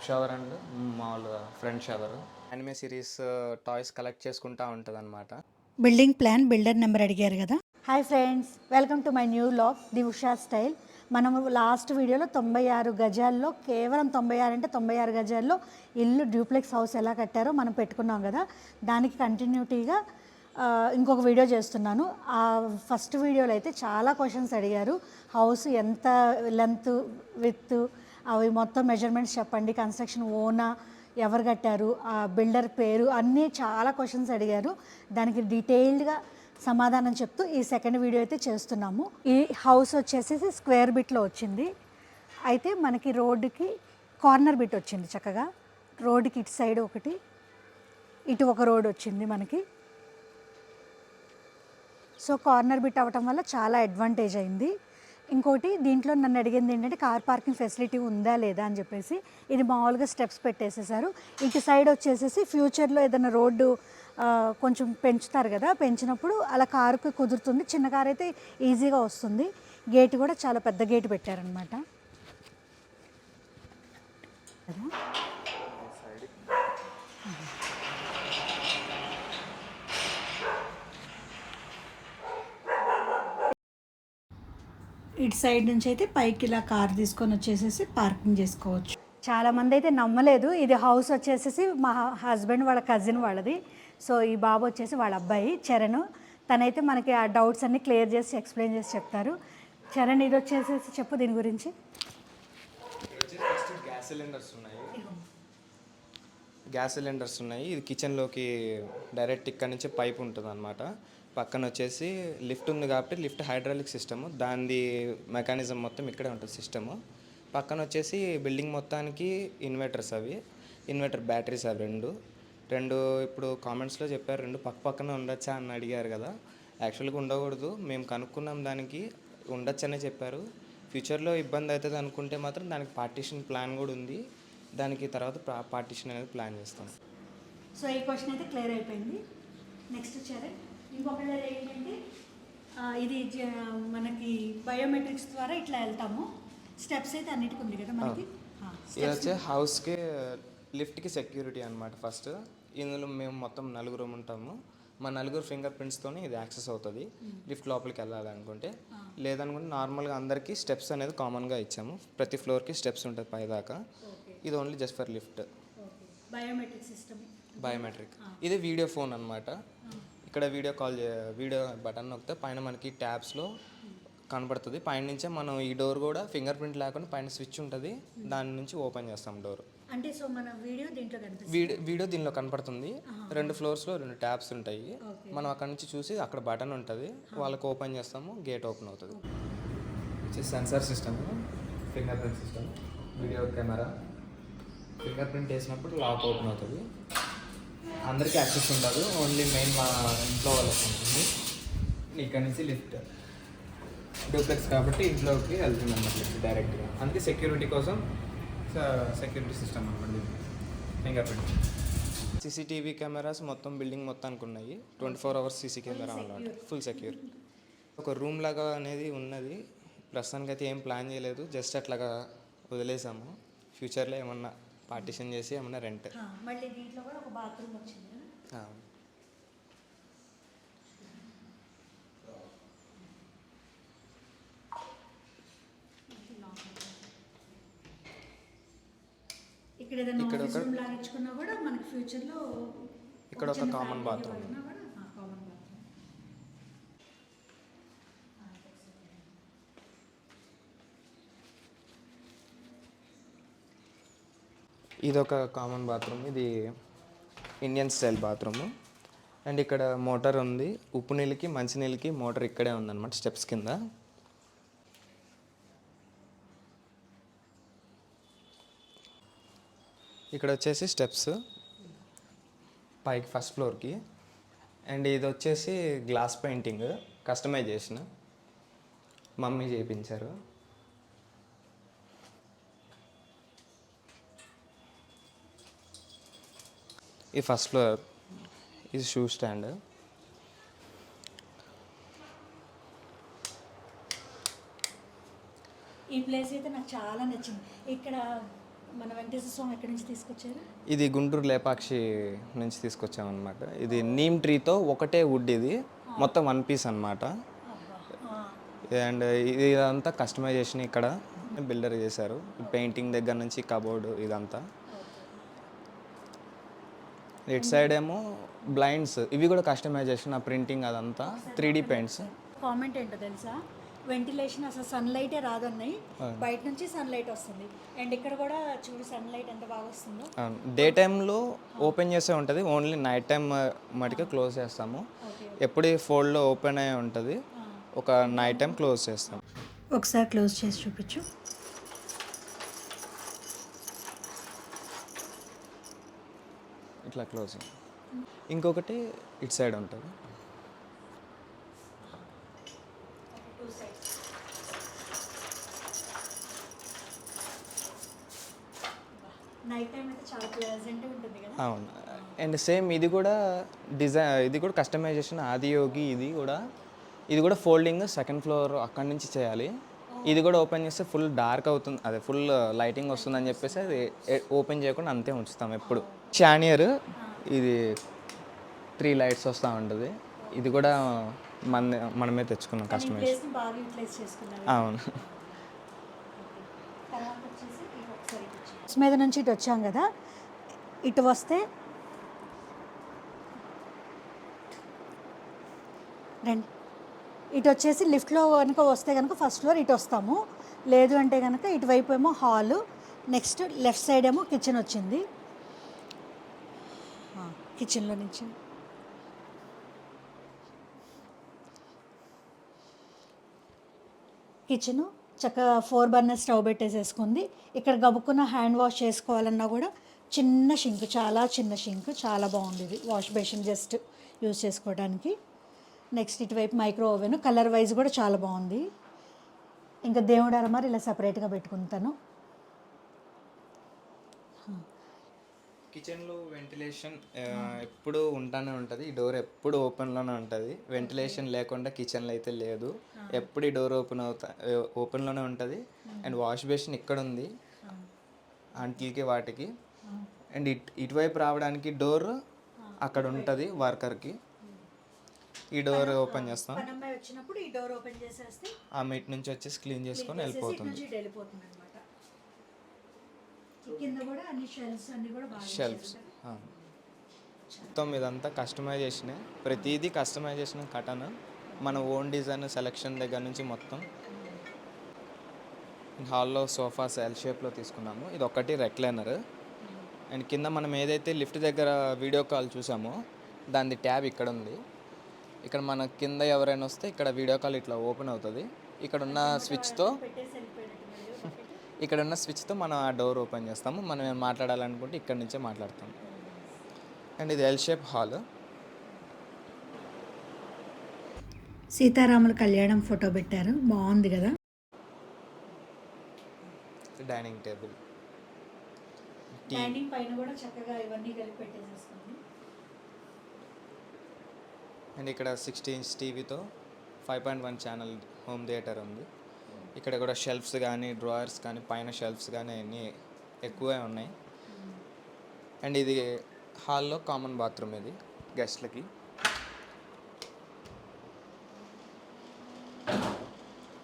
MOP shower and మామూలుగా front shower anime series toys collect చేసుకుంటా ఉంటుంది అనమాట బిల్డింగ్ ప్లాన్ బిల్డర్ నెంబర్ అడిగారు కదా? Hi friends welcome to my new vlog the Usha style మనము last వీడియోలో తొంభై ఆరు గజాల్లో కేవలం తొంభై ఆరు అంటే తొంభై ఆరు గజాల్లో ఇల్లు డ్యూప్లెక్స్ హౌస్ ఎలా కట్టారో మనం పెట్టుకున్నాం కదా? దానికి కంటిన్యూటీగా ఆ, ఇంకొక వీడియో చేస్తున్నాను. ఆ ఫస్ట్ వీడియోలో అయితే చాలా క్వశ్చన్స్ అడిగారు. హౌస్ ఎంత లెంత్ విత్ అవి మొత్తం మెజర్మెంట్స్ చెప్పండి. కన్స్ట్రక్షన్ ఓనా ఎవరు కట్టారు ఆ బిల్డర్ పేరు అన్నీ చాలా క్వశ్చన్స్ అడిగారు. దానికి డీటెయిల్డ్గా సమాధానం చెప్తూ ఈ సెకండ్ వీడియో అయితే చేస్తున్నాము. ఈ హౌస్ వచ్చేసి స్క్వేర్ బిట్లో వచ్చింది. అయితే మనకి రోడ్డుకి కార్నర్ బిట్ వచ్చింది చక్కగా. రోడ్డుకి ఇటు సైడ్ ఒకటి ఇటు ఒక రోడ్ వచ్చింది మనకి. సో కార్నర్ బిట్ అవ్వటం వల్ల చాలా అడ్వాంటేజ్ అయింది. ఇంకోటి దీంట్లో నన్ను అడిగింది ఏంటంటే కార్ పార్కింగ్ ఫెసిలిటీ ఉందా లేదా? అని చెప్పేసి ఇది మామూలుగా స్టెప్స్ పెట్టేసేసారు. ఇటు సైడ్ వచ్చేసేసి ఫ్యూచర్లో ఏదైనా రోడ్డు కొంచెం పెంచుతారు కదా పెంచినప్పుడు అలా కారుకి కుదురుతుంది. చిన్న కార్ అయితే ఈజీగా వస్తుంది. గేట్ కూడా చాలా పెద్ద గేట్ పెట్టారనమాట ఇటు సైడ్ నుంచి అయితే పైకి ఇలా కార్ తీసుకొని వచ్చేసేసి పార్కింగ్ చేసుకోవచ్చు. చాలా మంది అయితే నమ్మలేదు. ఇది హౌస్ వచ్చేసేసి మా హస్బెండ్ వాళ్ళ కజిన్ వాళ్ళది. సో ఈ బాబు వచ్చేసి వాళ్ళ అబ్బాయి చరణ్. తనైతే మనకి ఆ డౌట్స్ అన్ని క్లియర్ చేసి ఎక్స్ప్లెయిన్ చేసి చెప్తారు. చరణ్ ఇది వచ్చేసేసి చెప్పు దీని గురించి. ఫస్ట్ గ్యాస్ సిలిండర్స్ ఉన్నాయి. గ్యాస్ సిలిండర్స్ ఉన్నాయి. ఇది కిచెన్లోకి డైరెక్ట్ ఇక్కడ నుంచి పైప్ ఉంటుంది అనమాట పక్కన వచ్చేసి లిఫ్ట్ ఉంది కాబట్టి లిఫ్ట్ హైడ్రాలిక్ సిస్టమ్. దాని మెకానిజం మొత్తం ఇక్కడే ఉంటుంది సిస్టము. పక్కన వచ్చేసి బిల్డింగ్ మొత్తానికి ఇన్వర్టర్స్ అవి. ఇన్వర్టర్ బ్యాటరీస్ అవి రెండు. రెండు ఇప్పుడు కామెంట్స్లో చెప్పారు రెండు పక్క పక్కన ఉండొచ్చా అని అడిగారు కదా. యాక్చువల్గా ఉండకూడదు మేము కనుక్కున్నాం దానికి ఉండొచ్చనే చెప్పారు. ఫ్యూచర్లో ఇబ్బంది అవుతుంది అనుకుంటే మాత్రం దానికి పార్టీషన్ ప్లాన్ కూడా ఉంది. దానికి తర్వాత పార్టీషన్ అనేది ప్లాన్ చేస్తాం. సో ఈ క్వశ్చన్ అయితే క్లియర్ అయిపోయింది. నెక్స్ట్ చరణ్ ఇంకొకటి ఏంటంటే ఇది మనకి బయోమెట్రిక్స్ ద్వారా ఇట్లా వెళ్తాము. స్టెప్స్ అయితే అన్నిటికీ ఉంది కదా మనకి? ఇది వచ్చే హౌస్కి లిఫ్ట్కి సెక్యూరిటీ అనమాట ఫస్ట్ ఇందులో మేము మొత్తం నలుగురు ఉంటాము. మా నలుగురు ఫింగర్ ప్రింట్స్తోనే ఇది యాక్సెస్ అవుతుంది. లిఫ్ట్ లోపలికి వెళ్ళాలనుకుంటే. లేదనుకుంటే నార్మల్గా అందరికీ స్టెప్స్ అనేది కామన్గా ఇచ్చాము. ప్రతి ఫ్లోర్కి స్టెప్స్ ఉంటుంది పైదాకా. ఇది only just for lift biometric system biometric ఇది వీడియో ఫోన్ అనమాట ఇక్కడ వీడియో కాల్ చే- వీడియో బటన్ నొక్కితే పైన మనకి ట్యాబ్స్లో కనబడుతుంది. పైన నుంచే మనం ఈ డోర్ కూడా ఫింగర్ ప్రింట్ లేకుండా పైన స్విచ్ ఉంటుంది. దాని నుంచి ఓపెన్ చేస్తాం డోర్. అంటే సో మన వీడియో దీంట్లో కనిపిస్తుంది. వీడియో వీడియో దీనిలో కనపడుతుంది. రెండు ఫ్లోర్స్లో రెండు ట్యాబ్స్ ఉంటాయి. మనం అక్కడ నుంచి చూసి అక్కడ బటన్ ఉంటుంది. వాళ్ళకి ఓపెన్ చేస్తాము. గేట్ ఓపెన్ అవుతుంది. Sensor system. Finger print system. Video camera. Finger print వేసినప్పుడు లాక్ ఓపెన్ అవుతుంది. అందరికీ యాక్సెస్ ఉండదు. ఓన్లీ మెయిన్ మా ఇంట్లో వాళ్ళకి ఉంటుంది. ఇక్కడ నుంచి లిఫ్ట్ డూప్లెక్స్ కాబట్టి ఇంట్లోకి వెళ్తుంది అన్నమాట లిఫ్ట్ డైరెక్ట్గా అందుకే సెక్యూరిటీ కోసం సెక్యూరిటీ సిస్టమ్ అనమాట ఫింగర్ ప్రింట్ సీసీటీవీ కెమెరాస్ మొత్తం బిల్డింగ్ మొత్తానికి ఉన్నాయి. Twenty four hours CC camera అన్నమాట. ఫుల్ సెక్యూర్ ఒక రూమ్ లాగా అనేది ఉన్నది. ప్రస్తుతానికి అయితే ఏం ప్లాన్ చేయలేదు. జస్ట్ అట్లాగా వదిలేసాము. ఫ్యూచర్లో ఏమన్నా పార్టిషన్ చేసి ఏమన్నా రెంట్. మళ్ళీ దీంట్లో కూడా ఒక బాత్రూమ్ వచ్చింది ఇక్కడ ఏదైనా ఇక్కడ లాగించుకున్నా కూడా మనకి ఫ్యూచర్లో ఇక్కడ ఒక కామన్ బాత్రూమ్ కామన్ బాత్రూమ్ ఇది ఒక కామన్ బాత్రూమ్ ఇది ఇండియన్ స్టైల్ బాత్రూమ్ అండ్ ఇక్కడ మోటార్ ఉంది. ఉప్పు నీళ్ళకి మంచి నీళ్ళకి మోటార్ ఇక్కడే ఉందన్నమాట స్టెప్స్ కింద. ఇక్కడ వచ్చేసి స్టెప్స్ పైకి ఫస్ట్ ఫ్లోర్కి అండ్ ఇది వచ్చేసి గ్లాస్ పెయింటింగ్ కస్టమైజేషన్ మమ్మీ చేయించారు ఈ ఫస్ట్ ఫ్లోర్. ఇది షూ స్టాండ్. ఈ ప్లేస్ అయితే నాకు చాలా నచ్చింది. ఇక్కడ మన వెంకటేశ్వర స్వామి ఎక్కడి నుంచి తీసుకొచ్చారు? ఇది గుంటూరు లేపాక్షి నుంచి తీసుకొచ్చామన్నమాట. ఇది నీమ్ ట్రీతో ఒకటే వుడ్ ఇది. మొత్తం వన్ పీస్ అనమాట అండ్ ఇది ఇదంతా కస్టమైజేషన్ ఇక్కడ. బిల్డర్ చేశారు. పెయింటింగ్ దగ్గర నుంచి కబోర్డ్ ఇదంతా. ఇటు సైడ్ ఏమో బ్లైండ్స్. ఇవి కూడా కస్టమైజేషన్ ఆ ప్రింటింగ్ అదంతా. Three D paints. కామెంట్ ఏంటో తెలుసా? వెంటిలేషన్ అసలు సన్లైటే రాదన్నాయి. బయట నుంచి సన్లైట్ వస్తుంది. అండ్ ఇక్కడ కూడా చూడు సన్లైట్ ఎంత బాగా వస్తుందో. డే టైంలో ఓపెన్ చేసే ఉంటుంది. ఓన్లీ నైట్ టైం మటుకే క్లోజ్ చేస్తాము. ఎప్పుడు ఫోల్డ్లో ఓపెన్ అయి ఉంటుంది ఒక నైట్ టైం క్లోజ్ చేస్తాం. ఒకసారి క్లోజ్ చేసి చూపించు. ఇట్లా క్లోజింగ్ ఇంకొకటి ఇటు సైడ్ ఉంటుంది. అవును. అండ్ సేమ్ ఇది కూడా డిజైన్ ఇది కూడా కస్టమైజేషన్ ఆదియోగి ఇది కూడా ఇది కూడా ఫోల్డింగ్ సెకండ్ ఫ్లోర్ అక్కడి నుంచి చేయాలి. ఇది కూడా ఓపెన్ చేస్తే ఫుల్ డార్క్ అవుతుంది అదే ఫుల్ లైటింగ్ వస్తుందని చెప్పేసి అది ఓపెన్ చేయకుండా అంతే ఉంచుతాం ఎప్పుడు. చానియర్ ఇది త్రీ లైట్స్ వస్తూ ఉంటుంది. ఇది కూడా మన మనమే తెచ్చుకున్నాం కస్టమైజ్. అవును. మీద నుంచి ఇటు వచ్చాం కదా. ఇటు వస్తే రండి. ఇటు వచ్చేసి లిఫ్ట్లో కనుక వస్తే కనుక ఫస్ట్ ఫ్లోర్ ఇటు వస్తాము. లేదు అంటే కనుక ఇటువైపు ఏమో హాలు. నెక్స్ట్ లెఫ్ట్ సైడ్ ఏమో కిచెన్ వచ్చింది. కిచెన్లో నుంచి కిచెను చక్కగా ఫోర్ బర్నర్ స్టవ్ పెట్టేసేసుకుంది. ఇక్కడ గబుక్కున్న హ్యాండ్ వాష్ చేసుకోవాలన్నా కూడా చిన్న షింక్ చాలా చిన్న షింక్ చాలా బాగుంది ఇది. వాష్ బేసిన్ జస్ట్ యూజ్ చేసుకోవడానికి నెక్స్ట్ ఇటువైపు మైక్రో ఓవెన్ కలర్ వైజ్ కూడా చాలా బాగుంది. ఇంకా దేవుడు అరమారి ఇలా సపరేట్గా పెట్టుకుంటాను. కిచెన్లో వెంటిలేషన్ ఎప్పుడు ఉంటానే ఉంటుంది. ఈ డోర్ ఎప్పుడు ఓపెన్లోనే ఉంటుంది. వెంటిలేషన్ లేకుండా కిచెన్లో అయితే లేదు. ఎప్పుడు ఈ డోర్ ఓపెన్ అవుతా ఓపెన్లోనే ఉంటుంది. అండ్ వాష్ బేసిన్ ఇక్కడ ఉంది అంటిల్కి వాటికి. అండ్ ఇట్ ఇటువైపు రావడానికి డోర్ అక్కడ ఉంటుంది వర్కర్కి. ఈ డోర్ ఓపెన్ చేస్తాం. వచ్చినప్పుడు ఈ డోర్ ఓపెన్ చేసేస్తే ఆమె ఇటు నుంచి వచ్చేసి క్లీన్ చేసుకొని వెళ్ళిపోతుంది. కింద కూడా అన్ని షెల్ఫ్స్ అన్ని కూడా బాగా షెల్ఫ్స్ మొత్తం ఇదంతా కస్టమైజేషన్ ప్రతిదీ కస్టమైజేషన్ కటన్. మన ఓన్ డిజైన్ సెలెక్షన్ దగ్గర నుంచి మొత్తం. హాల్లో సోఫాస్ ఎల్ షేప్లో తీసుకున్నాము. ఇది ఒకటి రెక్లైనర్ అండ్ కింద మనం ఏదైతే లిఫ్ట్ దగ్గర వీడియో కాల్ చూసామో దాని ట్యాబ్ ఇక్కడ ఉంది ఇక్కడ మన కింద ఎవరైనా వస్తే ఇక్కడ వీడియో కాల్ ఇట్లా ఓపెన్ అవుతుంది. ఇక్కడ ఉన్న స్విచ్తో. ఇక్కడ ఉన్న స్విచ్తో మనం ఆ డోర్ ఓపెన్ చేస్తాము. మనం ఏం మాట్లాడాలనుకుంటే ఇక్కడ నుంచే మాట్లాడతాం అండ్ ఇది ఎల్ షేప్ హాల్. సీతారాముల కళ్యాణం ఫోటో పెట్టారు. బాగుంది కదా? Dining table. డైనింగ్ పైన కూడా చక్కగా ఇవన్నీ కలిపి పెట్టేసేసుకుంది అండ్ ఇక్కడ sixty inch టీవీతో five point one channel home theatre ఉంది. ఇక్కడ కూడా షెల్ఫ్స్ కానీ డ్రాయర్స్ కానీ పైన షెల్ఫ్స్ కానీ అన్నీ ఎక్కువే ఉన్నాయి. అండ్ ఇది హాల్లో కామన్ బాత్రూమ్ ఇది గెస్ట్లకి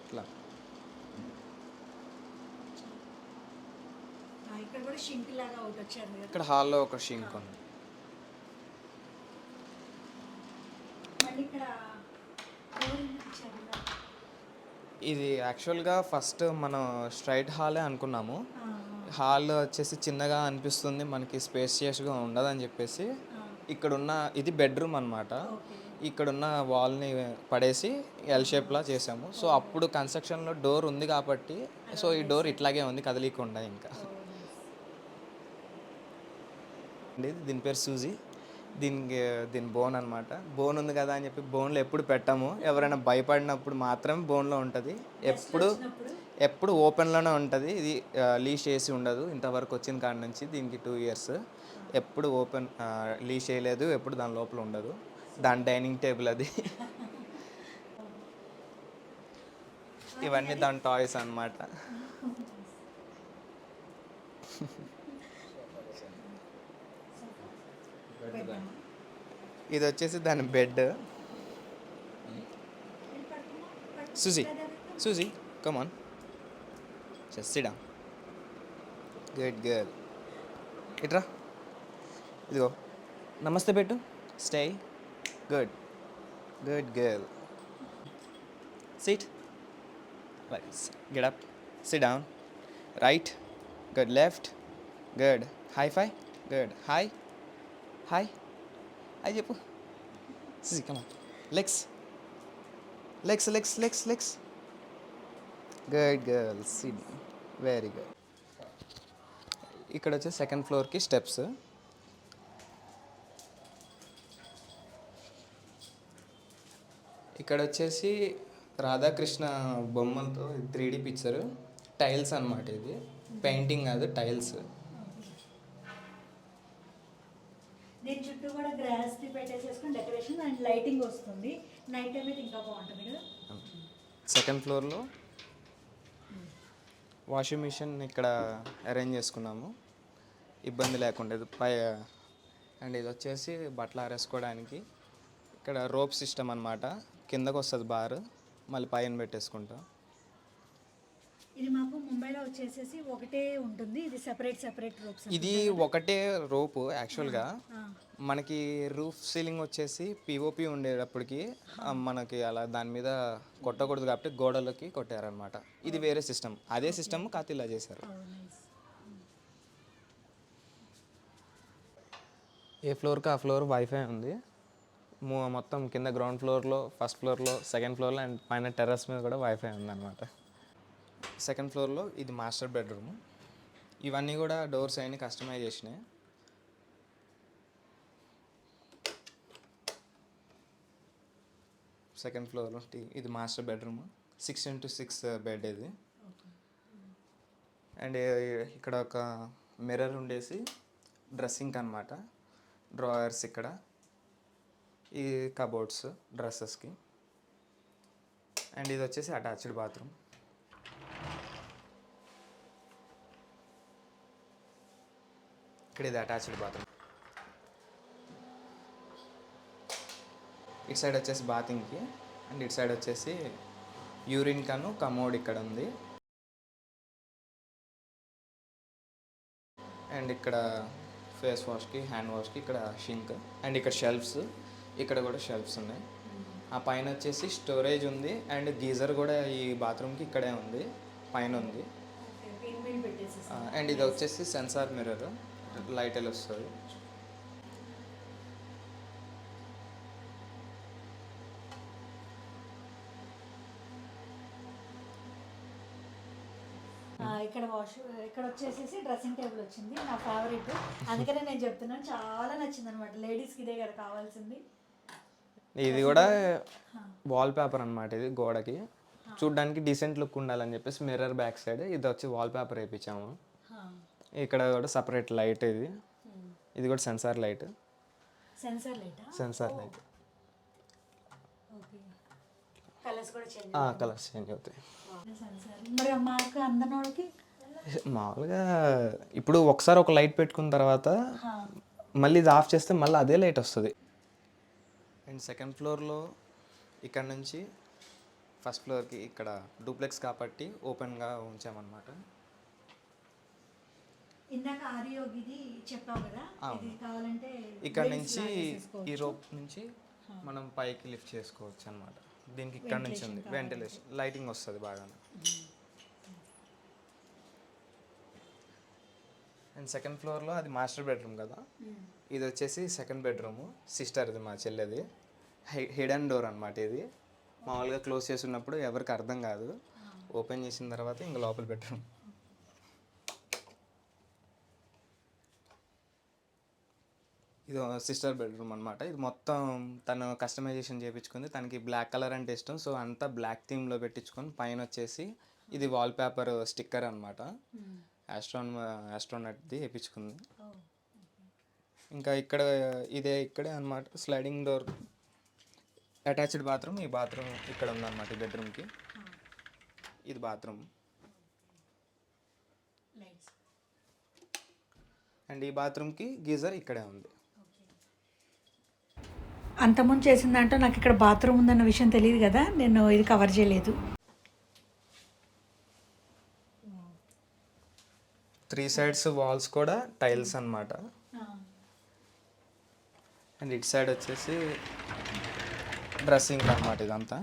ఇట్లా. ఇక్కడ హాల్లో ఒక షింక్ ఉంది మళ్ళీ ఇక్కడ డోర్ ఇచ్చారు కదా. ఇది యాక్చువల్గా ఫస్ట్ మనం స్ట్రైట్ హాలే అనుకున్నాము. హాల్ వచ్చేసి చిన్నగా అనిపిస్తుంది. మనకి స్పేసియస్గా ఉండదని చెప్పేసి ఇక్కడున్న ఇది బెడ్రూమ్ అనమాట ఇక్కడున్న వాల్ని పడేసి ఎల్ షేప్లా చేసాము. సో అప్పుడు కన్స్ట్రక్షన్లో డోర్ ఉంది కాబట్టి సో ఈ డోర్ ఇట్లాగే ఉంది. కదలీకుండా ఇంకా. అండి దీని పేరు సూజీ. దీనికి దీని బోన్ అనమాట బోన్ ఉంది కదా అని చెప్పి బోన్లో ఎప్పుడు పెట్టాము. ఎవరైనా భయపడినప్పుడు మాత్రమే బోన్లో ఉంటుంది. ఎప్పుడు ఎప్పుడు ఓపెన్లోనే ఉంటుంది. ఇది లీజ్ చేసి ఉండదు. ఇంతవరకు వచ్చిన కాడ నుంచి దీనికి టూ ఇయర్స్. ఎప్పుడు ఓపెన్ లీజ్ చేయలేదు. ఎప్పుడు దాని లోపల ఉండదు. దాని డైనింగ్ టేబుల్ అది. ఇవన్నీ దాని టాయ్స్ అన్నమాట. ఇది వచ్చేసి దాని bed. Suzy Suzy come on సిడా good girl ఇట్రా. ఇదిగో. నమస్తే పెట్టు. Stay good good girl sit right get up sit down right good left good high five good hi hi hi చెప్పు సిజీ come on legs legs legs legs legs good girl sit very good ఇక్కడ వచ్చి second ఫ్లోర్కి steps ఇక్కడ వచ్చేసి రాధాకృష్ణ బొమ్మలతో three D picture tiles అనమాట ఇది. Painting కాదు టైల్స్ చుట్టూ కూడా గ్రాస్ పెట్టేసేసుకుని డెకరేషన్ అండ్ లైటింగ్ వస్తుంది. నైట్ టైం అయితే ఇంకా బాగుంటుంది కదా? సెకండ్ ఫ్లోర్లో వాషింగ్ మిషన్ ఇక్కడ అరేంజ్ చేసుకున్నాము. ఇబ్బంది లేకుండా పై అండ్ ఇది వచ్చేసి బట్టలు ఆరేసుకోవడానికి ఇక్కడ రోప్ సిస్టమ్ అనమాట కిందకు వస్తుంది బార్ మళ్ళీ పైన పెట్టేసుకుంటాం. ఇది మాకు ముంబైలో వచ్చేసేసి ఒకటే ఉంటుంది. ఇది సెపరేట్ సెపరేట్ రూప్స్ ఇది ఒకటే రోపు యాక్చువల్గా మనకి రూఫ్ సీలింగ్ వచ్చేసి పిఓపి ఉండేటప్పటికి మనకి అలా దాని మీద కొట్టకూడదు కాబట్టి గోడలకి కొట్టారనమాట ఇది వేరే సిస్టమ్ అదే సిస్టమ్ కాకపోతే ఇలా చేశారు. ఏ ఫ్లోర్కి ఆ ఫ్లోర్ వైఫై ఉంది? మొత్తం కింద గ్రౌండ్ ఫ్లోర్లో ఫస్ట్ ఫ్లోర్లో సెకండ్ ఫ్లోర్లో అండ్ పైన టెర్రస్ మీద కూడా వైఫై ఉందన్నమాట. సెకండ్ ఫ్లోర్లో ఇది మాస్టర్ బెడ్రూమ్. ఇవన్నీ కూడా డోర్స్ అవన్నీ కస్టమైజ్ చేసినాయి. సెకండ్ ఫ్లోర్లో ఇది master bedroom. Six into six bed ఇది. అండ్ ఇక్కడ ఒక మిర్రర్ ఉండేసి డ్రెస్సింగ్ అనమాట డ్రాయర్స్ ఇక్కడ. ఈ కబోర్డ్స్ డ్రెస్సెస్కి. అండ్ ఇది వచ్చేసి అటాచ్డ్ బాత్రూమ్. ఇక్కడ ఇది అటాచ్డ్ బాత్రూమ్ ఇటు సైడ్ వచ్చేసి బాతింగ్కి అండ్ ఇటు సైడ్ వచ్చేసి యూరిన్ కను కమోడ్ ఇక్కడ ఉంది. అండ్ ఇక్కడ ఫేస్ వాష్కి హ్యాండ్ వాష్కి ఇక్కడ షింక్ అండ్ ఇక్కడ షెల్ఫ్స్ ఇక్కడ కూడా షెల్ఫ్స్ ఉన్నాయి. ఆ పైన వచ్చేసి స్టోరేజ్ ఉంది అండ్ గీజర్ కూడా ఈ బాత్రూమ్కి ఇక్కడే ఉంది పైన ఉంది. అండ్ ఇది వచ్చేసి సెన్సార్ మిర్రర్ లైట్ వెళ్ళి వస్తుంది ఇక్కడ వాష్ ఇక్కడ వచ్చేసేసి డ్రెస్సింగ్ టేబుల్ వచ్చింది నా ఫేవరెట్ అందుకనే నేను చెప్తున్నాను చాలా నచ్చింది అనమాట లేడీస్కి ఇదే కదా కావాల్సింది. ఇది కూడా వాల్ పేపర్ అనమాట ఇది గోడకి. చూడ్డానికి డీసెంట్ లుక్ ఉండాలని చెప్పేసి మిర్రర్ బ్యాక్ సైడ్ ఇది వచ్చి వాల్ పేపర్ వేయించాము ఇక్కడ కూడా సపరేట్ లైట్ ఇది. ఇది కూడా సెన్సార్ లైట్ సెన్సార్ లైటా సెన్సార్ లైట్ కలర్స్ కూడా చేంజ్ కలర్స్ చేంజ్ అవుతాయి. మామూలుగా ఇప్పుడు ఒకసారి ఒక లైట్ పెట్టుకున్న తర్వాత మళ్ళీ ఇది ఆఫ్ చేస్తే మళ్ళీ అదే లైట్ వస్తుంది. అండ్ సెకండ్ ఫ్లోర్లో ఇక్కడ నుంచి ఫస్ట్ ఫ్లోర్కి ఇక్కడ డూప్లెక్స్ కాబట్టి ఓపెన్గా ఉంచామన్నమాట. ఇందాక ఆరియోగిది చెప్పావు కదా ఇది కావాలంటే ఇక్కడ నుంచి ఈ రోప్ నుంచి మనం పైకి లిఫ్ట్ చేసుకోవచ్చు అనమాట దీనికి ఇక్కడ నుంచి ఉంది. వెంటిలేషన్ లైటింగ్ వస్తుంది బాగా అండ్ సెకండ్ ఫ్లోర్లో అది మాస్టర్ బెడ్రూమ్ కదా. ఇది వచ్చేసి సెకండ్ బెడ్రూమ్ సిస్టర్ది మా చెల్లెది. హిడెన్ డోర్ అనమాట ఇది. మామూలుగా క్లోజ్ చేసి ఉన్నప్పుడు ఎవరికి అర్థం కాదు. ఓపెన్ చేసిన తర్వాత ఇంకా లోపల బెడ్రూమ్ ఇది సిస్టర్ బెడ్రూమ్ అనమాట ఇది మొత్తం తను కస్టమైజేషన్ చేయించుకుంది తనకి బ్లాక్ కలర్ అంటే ఇష్టం. సో అంతా బ్లాక్ థీమ్లో పెట్టించుకొని పైన వచ్చేసి ఇది వాల్ పేపర్ స్టిక్కర్ అనమాట ఆస్ట్రాన్ ఆస్ట్రోనట్ది వేయించుకుంది ఇంకా ఇక్కడ ఇదే ఇక్కడే అనమాట స్లైడింగ్ డోర్ అటాచ్డ్ బాత్రూమ్. ఈ బాత్రూమ్ ఇక్కడ ఉందన్నమాట ఈ బెడ్రూమ్కి. ఇది బాత్రూమ్. అండ్ ఈ బాత్రూమ్కి గీజర్ ఇక్కడే ఉంది. అంతకుముందు చేసిన దాంట్లో నాకు ఇక్కడ బాత్రూమ్ ఉందన్న విషయం తెలియదు కదా నేను ఇది కవర్ చేయలేదు. త్రీ సైడ్స్ వాల్స్ కూడా టైల్స్ అన్నమాట. అండ్ ఇటు సైడ్ వచ్చేసి డ్రెస్సింగ్ అన్నమాట ఇదంతా.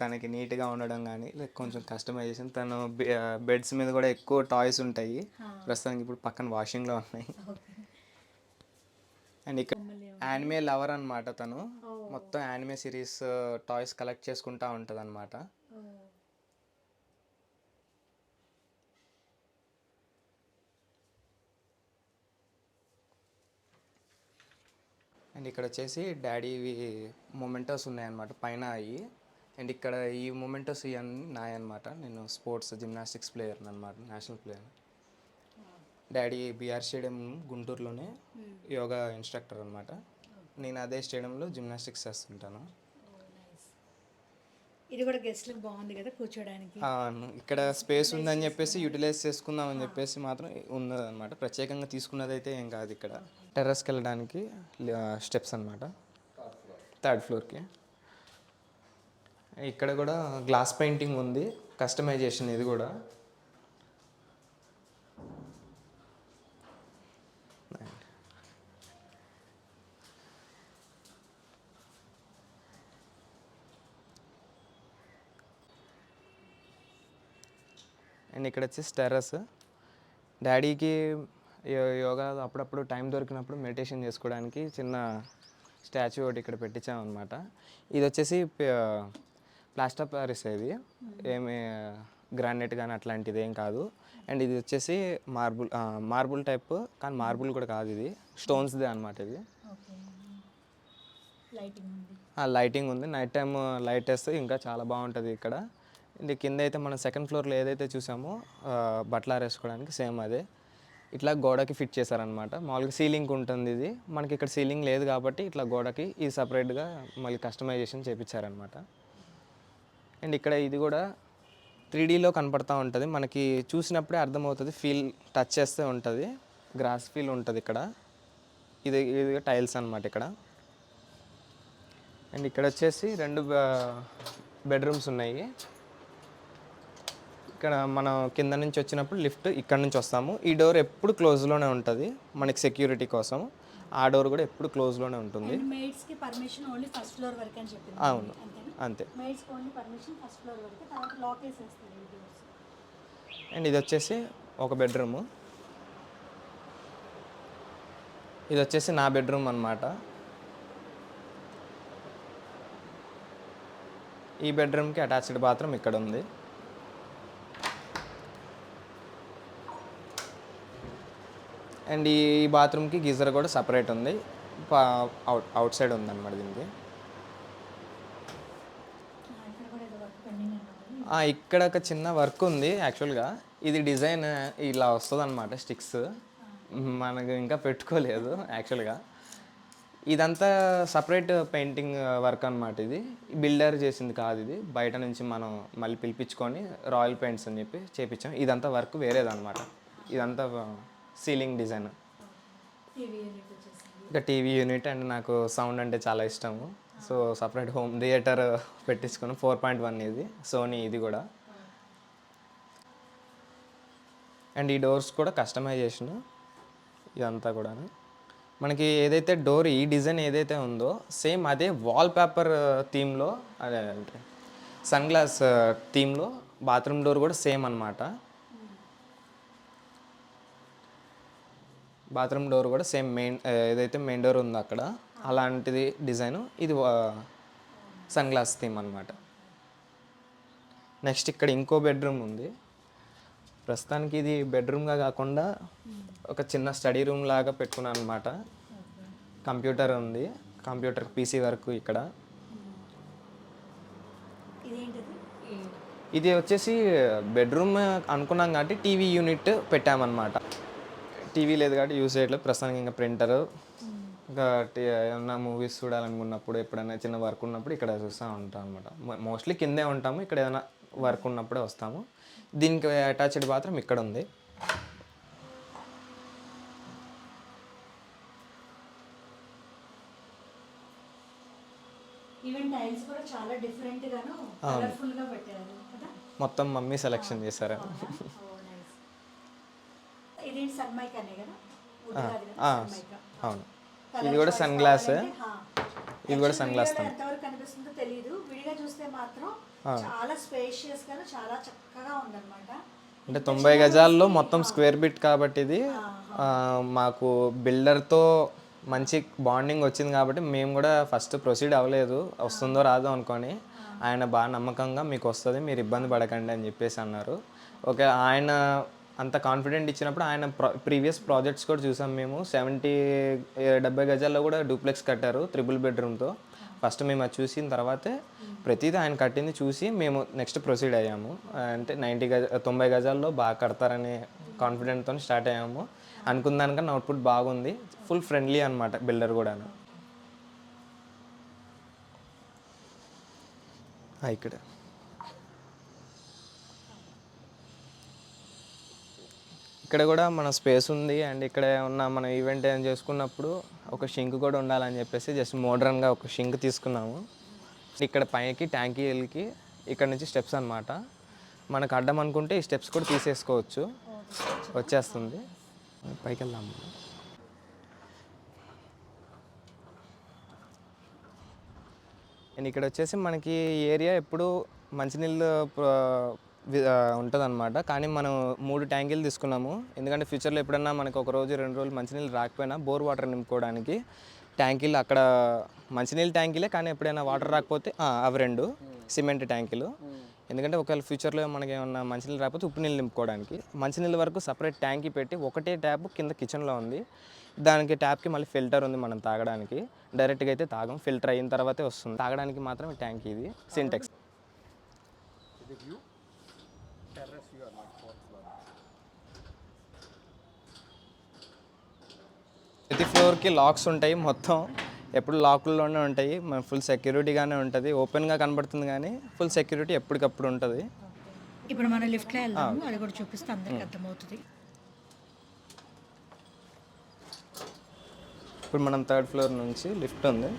తనకి నీట్గా ఉండడం కానీ లైక్ కొంచెం కస్టమైజేషన్ తను బెడ్స్ మీద కూడా ఎక్కువ టాయ్స్ ఉంటాయి. ప్రస్తుతానికి ఇప్పుడు పక్కన వాషింగ్లో ఉన్నాయి. అండ్ ఇక్కడ యానిమే లవర్ అనమాట తను. మొత్తం యానిమే సిరీస్ టాయ్స్ కలెక్ట్ చేసుకుంటా ఉంటుంది అనమాట అండ్ ఇక్కడ వచ్చేసి డాడీవి మొమెంటోస్ ఉన్నాయన్నమాట పైన అవి అండ్ ఇక్కడ ఈ మొమెంటోస్ ఇవన్నీ నాయన్నమాట. నేను స్పోర్ట్స్ జిమ్నాస్టిక్స్ ప్లేయర్ అనమాట national player daddy BR stadium గుంటూరులోనే yoga instructor అనమాట నేను అదే స్టేడియంలో జిమ్నాస్టిక్స్ చేస్తుంటాను. ఇది కూడా గెస్ట్లకు బాగుంది కదా కూర్చోడానికి. ఇక్కడ స్పేస్ ఉందని చెప్పేసి యూటిలైజ్ చేసుకుందాం అని చెప్పేసి మాత్రం ఉన్నదన్నమాట. ప్రత్యేకంగా తీసుకున్నది అయితే ఏం కాదు ఇక్కడ. టెర్రస్కి వెళ్ళడానికి స్టెప్స్ అనమాట థర్డ్ ఫ్లోర్కి ఇక్కడ కూడా గ్లాస్ పెయింటింగ్ ఉంది. కస్టమైజేషన్ ఇది కూడా. అండ్ ఇక్కడ వచ్చేసి టెర్రస్. డాడీకి యోగా అప్పుడప్పుడు టైం దొరికినప్పుడు మెడిటేషన్ చేసుకోవడానికి చిన్న స్టాచ్యూ ఒకటి ఇక్కడ పెట్టించామన్నమాట. ఇది వచ్చేసి ప్లాస్టర్ ప్యారిస్ ఇది. ఏమి గ్రానైట్ కానీ అట్లాంటిది ఏం కాదు. అండ్ ఇది వచ్చేసి మార్బుల్ మార్బుల్ టైప్ కానీ మార్బుల్ కూడా కాదు ఇది. స్టోన్స్దే అనమాట ఇది. లైటింగ్ ఉంది. నైట్ టైం లైట్ వేస్తే ఇంకా చాలా బాగుంటుంది ఇక్కడ. ఇది కింద అయితే మనం సెకండ్ ఫ్లోర్లో ఏదైతే చూసామో బట్టలు ఆరేసుకోవడానికి సేమ్ అదే. ఇట్లా గోడకి ఫిట్ చేశారనమాట మామూలుగా సీలింగ్ ఉంటుంది ఇది. మనకి ఇక్కడ సీలింగ్ లేదు కాబట్టి ఇట్లా గోడకి ఇది సపరేట్గా మళ్ళీ కస్టమైజేషన్ చేపించారనమాట అండ్ ఇక్కడ ఇది కూడా త్రీడీలో కనపడుతూ ఉంటుంది. మనకి చూసినప్పుడే అర్థమవుతుంది ఫీల్ టచ్ చేస్తే ఉంటుంది. గ్రాస్ ఫీల్ ఉంటుంది ఇక్కడ. ఇది ఇది టైల్స్ అనమాట ఇక్కడ. అండ్ ఇక్కడ వచ్చేసి రెండు బెడ్రూమ్స్ ఉన్నాయి. ఇక్కడ మనం కింద నుంచి వచ్చినప్పుడు లిఫ్ట్ ఇక్కడ నుంచి వస్తాము. ఈ డోర్ ఎప్పుడు క్లోజ్లోనే ఉంటుంది మనకి సెక్యూరిటీ కోసం. ఆ డోర్ కూడా ఎప్పుడు క్లోజ్లోనే ఉంటుంది. అవును. అంతే. అండ్ ఇది వచ్చేసి ఒక బెడ్రూము ఇది వచ్చేసి నా బెడ్రూమ్ అన్నమాట. ఈ బెడ్రూమ్కి అటాచ్డ్ బాత్రూమ్ ఇక్కడ ఉంది అండ్ ఈ బాత్రూమ్కి గీజర్ కూడా సపరేట్ ఉంది. అవుట్ అవుట్ సైడ్ ఉందన్నమాట దీనికి. ఇక్కడ ఒక చిన్న వర్క్ ఉంది యాక్చువల్గా. ఇది డిజైన్ ఇలా వస్తుంది అనమాట స్టిక్స్. మనకు ఇంకా పెట్టుకోలేదు యాక్చువల్గా. ఇదంతా సపరేట్ పెయింటింగ్ వర్క్ అనమాట ఇది. బిల్డర్ చేసింది కాదు ఇది. బయట నుంచి మనం మళ్ళీ పిలిపించుకొని రాయల్ పెయింట్స్ అని చెప్పి చేపించాం. ఇదంతా వర్క్ వేరేదన్నమాట. ఇదంతా సీలింగ్ డిజైన్. ఇంకా టీవీ యూనిట్ అండ్ నాకు సౌండ్ అంటే చాలా ఇష్టము. సో సపరేట్ హోమ్ థియేటర్ పెట్టించుకున్నాం. ఫోర్ పాయింట్ వన్ ఇది సోనీ ఇది కూడా. అండ్ ఈ డోర్స్ కూడా కస్టమైజేషన్ ఇదంతా కూడా మనకి ఏదైతే డోర్ ఈ డిజైన్ ఏదైతే ఉందో సేమ్ అదే వాల్ పేపర్ థీమ్లో అదే అంటే సన్ గ్లాస్ థీమ్లో బాత్రూమ్ డోర్ కూడా సేమ్ అన్నమాట. బాత్రూమ్ డోర్ కూడా సేమ్ మెయిన్ ఏదైతే మెయిన్ డోర్ ఉందో అక్కడ అలాంటిది డిజైన్. ఇది సన్ గ్లాస్ థీమ్ అనమాట నెక్స్ట్ ఇక్కడ ఇంకో బెడ్రూమ్ ఉంది. ప్రస్తుతానికి ఇది బెడ్రూమ్గా కాకుండా ఒక చిన్న స్టడీ రూమ్ లాగా పెట్టుకున్నాను అనమాట కంప్యూటర్ ఉంది. కంప్యూటర్ పీసీ వరకు ఇక్కడ. ఇది వచ్చేసి బెడ్రూమ్ అనుకున్నాం కాబట్టి టీవీ యూనిట్ పెట్టామన్నమాట. టీవీ లేదు కాబట్టి యూస్ చేయట్లేదు. ప్రస్తుతానికి ఇంకా ప్రింటర్. ఇంకా ఏమన్నా మూవీస్ చూడాలనుకున్నప్పుడు ఎప్పుడైనా చిన్న వర్క్ ఉన్నప్పుడు ఇక్కడ చూస్తూ ఉంటాం అనమాట మోస్ట్లీ కిందే ఉంటాము. ఇక్కడ ఏదైనా వర్క్ ఉన్నప్పుడే వస్తాము. దీనికి అటాచ్డ్ బాత్రూమ్ ఇక్కడ ఉంది. మొత్తం మమ్మీ సెలెక్షన్ చేశారు. ఇది సన్మైక్ అనే కదా. అవును. ఇది కూడా సన్ గ్లాస్. ఇది కూడా సన్ గ్లాస్ ఎంతవరకు కనిపిస్తుందో తెలియదు విడిగా చూస్తే మాత్రం చాలా స్పేషియస్గా చాలా చక్కగా ఉందన్నమాట. అంటే తొంభై గజాల్లో మొత్తం స్క్వేర్ బిట్ కాబట్టి ఇది మాకు బిల్డర్తో మంచి బాండింగ్ వచ్చింది కాబట్టి మేము కూడా ఫస్ట్ ప్రొసీడ్ అవ్వలేదు. వస్తుందో రాదో అనుకొని ఆయన బాగా నమ్మకంగా మీకు వస్తుంది మీరు ఇబ్బంది పడకండి అని చెప్పేసి అన్నారు. ఓకే ఆయన అంత కాన్ఫిడెంట్ ఇచ్చినప్పుడు ఆయన ప్రీవియస్ ప్రాజెక్ట్స్ కూడా చూసాం మేము. సెవెంటీ డెబ్బై గజాల్లో కూడా డూప్లెక్స్ కట్టారు త్రిబుల్ బెడ్రూమ్తో ఫస్ట్ మేము అది చూసిన తర్వాతే ప్రతిదీ ఆయన కట్టింది చూసి మేము నెక్స్ట్ ప్రొసీడ్ అయ్యాము. అంటే నైంటీ గజ తొంభై గజాల్లో బాగా కడతారనే కాన్ఫిడెంట్తో స్టార్ట్ అయ్యాము. అనుకున్న దానికన్నా అవుట్పుట్ బాగుంది. ఫుల్ ఫ్రెండ్లీ అనమాట బిల్డర్ కూడా ఇక్కడ. ఇక్కడ కూడా మన స్పేస్ ఉంది అండ్ ఇక్కడ ఉన్న మనం ఈవెంట్ ఏం చేసుకున్నప్పుడు ఒక షింక్ కూడా ఉండాలని చెప్పేసి జస్ట్ మోడ్రన్గా ఒక షింక్ తీసుకున్నాము. ఇక్కడ పైకి ట్యాంకీలకి ఇక్కడ నుంచి స్టెప్స్ అన్నమాట. మనకు అడ్డం అనుకుంటే ఈ స్టెప్స్ కూడా తీసేసుకోవచ్చు. వచ్చేస్తుంది. పైకి వెళ్దాము అండ్ ఇక్కడ వచ్చేసి మనకి ఏరియా ఎప్పుడు మంచినీళ్ళు ఉంటుందన్నమాట. కానీ మనం మూడు ట్యాంకీలు తీసుకున్నాము. ఎందుకంటే ఫ్యూచర్లో ఎప్పుడన్నా మనకు ఒక రోజు రెండు రోజులు మంచినీళ్ళు రాకపోయినా బోర్ వాటర్ నింపుకోవడానికి ట్యాంకీలు అక్కడ మంచినీళ్ళ ట్యాంకీలే కానీ ఎప్పుడైనా వాటర్ రాకపోతే అవి రెండు సిమెంట్ ట్యాంకీలు. ఎందుకంటే ఒకవేళ ఫ్యూచర్లో మనకి ఏమన్నా మంచినీళ్ళు రాకపోతే ఉప్పు నీళ్ళు నింపుకోవడానికి. మంచినీళ్ళ వరకు సపరేట్ ట్యాంకీ పెట్టి ఒకటే ట్యాప్ కింద కిచెన్లో ఉంది. దానికి ట్యాప్కి మళ్ళీ ఫిల్టర్ ఉంది మనం తాగడానికి. డైరెక్ట్గా అయితే తాగం. ఫిల్టర్ అయిన తర్వాతే వస్తుంది. తాగడానికి మాత్రమే ట్యాంక్ ఇది. సింటెక్స్. ప్రతి ఫ్లోర్కి లాక్స్ ఉంటాయి. మొత్తం ఎప్పుడు లాక్లోనే ఉంటాయి. మన ఫుల్ సెక్యూరిటీగానే ఉంటుంది. ఓపెన్గా కనబడుతుంది కానీ ఫుల్ సెక్యూరిటీ ఎప్పటికప్పుడు ఉంటుంది. ఇప్పుడు మనం లిఫ్ట్లో వెళ్దాము. అది కూడా చూపిస్తే అందరికి అర్థమవుతుంది. ఇప్పుడు మనం థర్డ్ ఫ్లోర్ నుంచి లిఫ్ట్ ఉంది.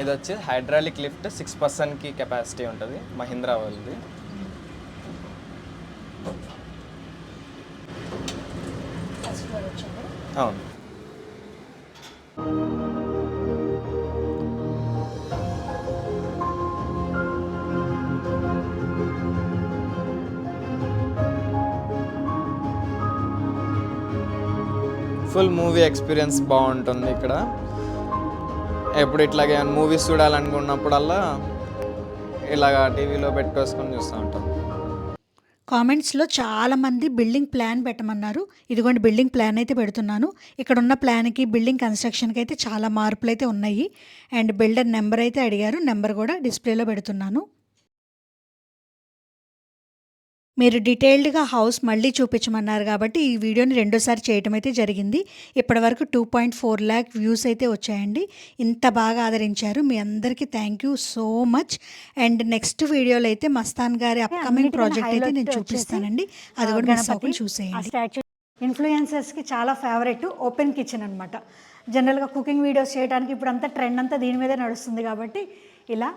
ఇది వచ్చి హైడ్రాలిక్ లిఫ్ట్ సిక్స్ పర్సన్కి కెపాసిటీ ఉంటుంది మహీంద్రా వాళ్ళది. అవును. ఫుల్ మూవీ ఎక్స్పీరియన్స్ బాగుంటుంది ఇక్కడ. ఎప్పుడు ఇట్లాగే మూవీస్ చూడాలనుకున్నప్పుడల్లా ఇలాగా టీవీలో పెట్టుకోసుకొని చూస్తూ ఉంటాం. కామెంట్స్లో చాలామంది బిల్డింగ్ ప్లాన్ పెట్టమన్నారు. ఇదిగోండి బిల్డింగ్ ప్లాన్ అయితే పెడుతున్నాను. ఇక్కడ ఉన్న ప్లాన్కి బిల్డింగ్ కన్స్ట్రక్షన్కి అయితే చాలా మార్పులు అయితే ఉన్నాయి. అండ్ బిల్డర్ నెంబర్ అయితే అడిగారు. నెంబర్ కూడా డిస్ప్లేలో పెడుతున్నాను. మీరు డీటెయిల్డ్గా హౌస్ మళ్ళీ చూపించమన్నారు కాబట్టి ఈ వీడియోని రెండోసారి చేయటం అయితే జరిగింది. ఇప్పటివరకు two point four lakh views అయితే వచ్చాయండి. ఇంత బాగా ఆదరించారు. మీ అందరికీ thank you so much and next వీడియోలో అయితే మస్తాన్ గారి అప్కమింగ్ ప్రాజెక్ట్ అయితే నేను చూపిస్తానండి. అది కూడా మిస్ అవ్వకుండా చూసేయండి. ఇన్ఫ్లుయెన్సర్స్కి చాలా ఫేవరెట్ ఓపెన్ కిచెన్ అనమాట జనరల్గా కుకింగ్ వీడియోస్ చేయడానికి ఇప్పుడు అంతా ట్రెండ్ అంతా దీని మీదే నడుస్తుంది కాబట్టి ఇలా